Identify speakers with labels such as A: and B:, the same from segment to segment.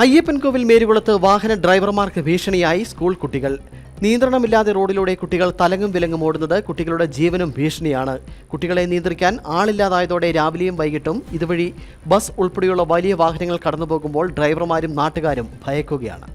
A: അയ്യപ്പൻകോവിൽ മേരുകുളത്ത് വാഹന ഡ്രൈവർമാർക്ക് ഭീഷണിയായി സ്കൂൾ കുട്ടികൾ. നിയന്ത്രണമില്ലാതെ റോഡിലൂടെ കുട്ടികൾ തലങ്ങും വിലങ്ങും ഓടുന്നത് കുട്ടികളുടെ ജീവനും ഭീഷണിയാണ്. കുട്ടികളെ നിയന്ത്രിക്കാൻ ആളില്ലാതായതോടെ രാവിലെയും വൈകിട്ടും ഇതുവഴി ബസ് ഉൾപ്പെടെയുള്ള വലിയ വാഹനങ്ങൾ കടന്നുപോകുമ്പോൾ ഡ്രൈവർമാരും നാട്ടുകാരും ഭയക്കുകയാണ്.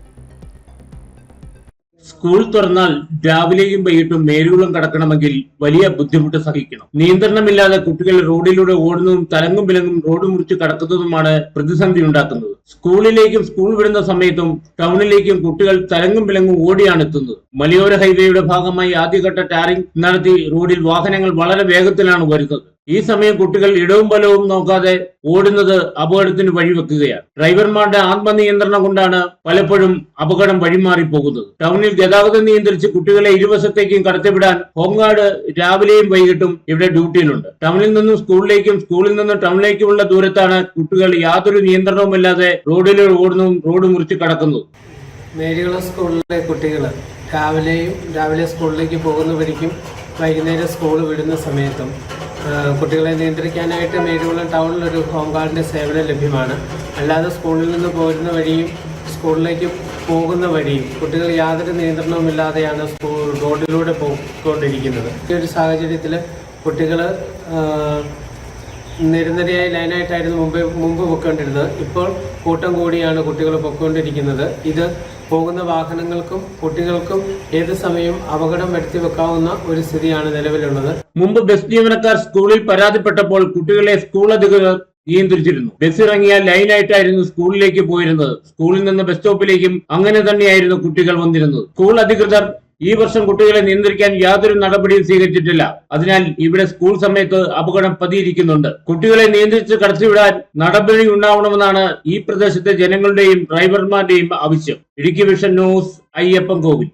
B: സ്കൂൾ തുറന്നാൽ രാവിലെയും വൈകിട്ടും മേലുകുളം കടക്കണമെങ്കിൽ വലിയ ബുദ്ധിമുട്ട് സഹിക്കണം. നിയന്ത്രണമില്ലാതെ കുട്ടികൾ റോഡിലൂടെ ഓടുന്നതും തലങ്ങും വിലങ്ങും റോഡ് മുറിച്ച് കടക്കുന്നതുമാണ് പ്രതിസന്ധി ഉണ്ടാക്കുന്നത്. സ്കൂളിലേക്കും സ്കൂൾ വിടുന്ന സമയത്തും ടൗണിലേക്കും കുട്ടികൾ തലങ്ങും വിലങ്ങും ഓടിയാണ് എത്തുന്നത്. മലയോര ഹൈവേയുടെ ഭാഗമായി ആദ്യഘട്ട ടാറിംഗ് നടത്തി റോഡിൽ വാഹനങ്ങൾ വളരെ വേഗത്തിലാണ് വരുന്നത്. ഈ സമയം കുട്ടികൾ ഇടവും ബലവും നോക്കാതെ ഓടുന്നത് അപകടത്തിന് വഴിവെക്കുകയാണ് ഡ്രൈവർമാരുടെ ആത്മനിയന്ത്രണം കൊണ്ടാണ് പലപ്പോഴും അപകടം വഴിമാറി പോകുന്നത് ടൗണിൽ ഗതാഗതം നിയന്ത്രിച്ച് കുട്ടികളെ ഇരുവശത്തേക്കും കടത്തിവിടാൻ ഹോംഗാർഡ് രാവിലെയും വൈകിട്ടും ഇവിടെ ഡ്യൂട്ടിയിലുണ്ട്. ടൗണിൽ നിന്നും സ്കൂളിലേക്കും സ്കൂളിൽ നിന്നും ടൗണിലേക്കുമുള്ള ദൂരത്താണ് കുട്ടികൾ യാതൊരു നിയന്ത്രണവുമില്ലാതെ റോഡിലൂടെ ഓടുന്നതും റോഡ് മുറിച്ച് കടക്കുന്നതും
C: സ്കൂളിലെ കുട്ടികൾ രാവിലെയും രാവിലെ സ്കൂളിലേക്ക് പോകുന്നവരിക്കും വൈകുന്നേരം സ്കൂൾ വിടുന്ന സമയത്തും കുട്ടികളെ നിയന്ത്രിക്കാനായിട്ട് മേരുകുളം ടൗണിലൊരു ഹോം ഗാർഡിന്റെ സേവനം ലഭ്യമാണ്. അല്ലാതെ സ്കൂളിൽ നിന്ന് പോരുന്ന വഴിയും സ്കൂളിലേക്ക് പോകുന്ന വഴിയും കുട്ടികൾ യാതൊരു നിയന്ത്രണവുമില്ലാതെയാണ് സ്കൂൾ റോഡിലൂടെ പോയിക്കൊണ്ടിരിക്കുന്നത്. ഈ ഒരു സാഹചര്യത്തിൽ കുട്ടികൾ നിരനിരയായി ലൈനായിട്ടായിരുന്നു മുമ്പ് മുമ്പ് പൊയ്ക്കൊണ്ടിരുന്നത്. ഇപ്പോൾ കൂട്ടം കൂടിയാണ് കുട്ടികൾ പൊയ്ക്കൊണ്ടിരിക്കുന്നത്. ഇത് പോകുന്ന വാഹനങ്ങൾക്കും കുട്ടികൾക്കും ഏത് സമയവും അപകടം വരുത്തി വെക്കാവുന്ന ഒരു സ്ഥിതിയാണ് നിലവിലുള്ളത്.
B: മുമ്പ് ബസ് ജീവനക്കാർ സ്കൂളിൽ പരാതിപ്പെട്ടപ്പോൾ കുട്ടികളെ സ്കൂൾ അധികൃതർ നിയന്ത്രിച്ചിരുന്നു. ബസ് ഇറങ്ങിയ ലൈനായിട്ടായിരുന്നു സ്കൂളിലേക്ക് പോയിരുന്നത്. സ്കൂളിൽ നിന്ന് ബസ് സ്റ്റോപ്പിലേക്കും അങ്ങനെ തന്നെയായിരുന്നു കുട്ടികൾ വന്നിരുന്നത്. സ്കൂൾ അധികൃതർ ഈ വർഷം കുട്ടികളെ നിയന്ത്രിക്കാൻ യാതൊരു നടപടിയും സ്വീകരിച്ചിട്ടില്ല. അതിനാൽ ഇവിടെ സ്കൂൾ സമയത്ത് അപകടം പതിയിരിക്കുന്നുണ്ട്. കുട്ടികളെ നിയന്ത്രിച്ച് കടത്തിവിടാൻ നടപടി ഉണ്ടാവണമെന്നാണ് ഈ പ്രദേശത്തെ ജനങ്ങളുടെയും ഡ്രൈവർമാരുടെയും ആവശ്യം. Idukki vision news Ayyappan Kovil.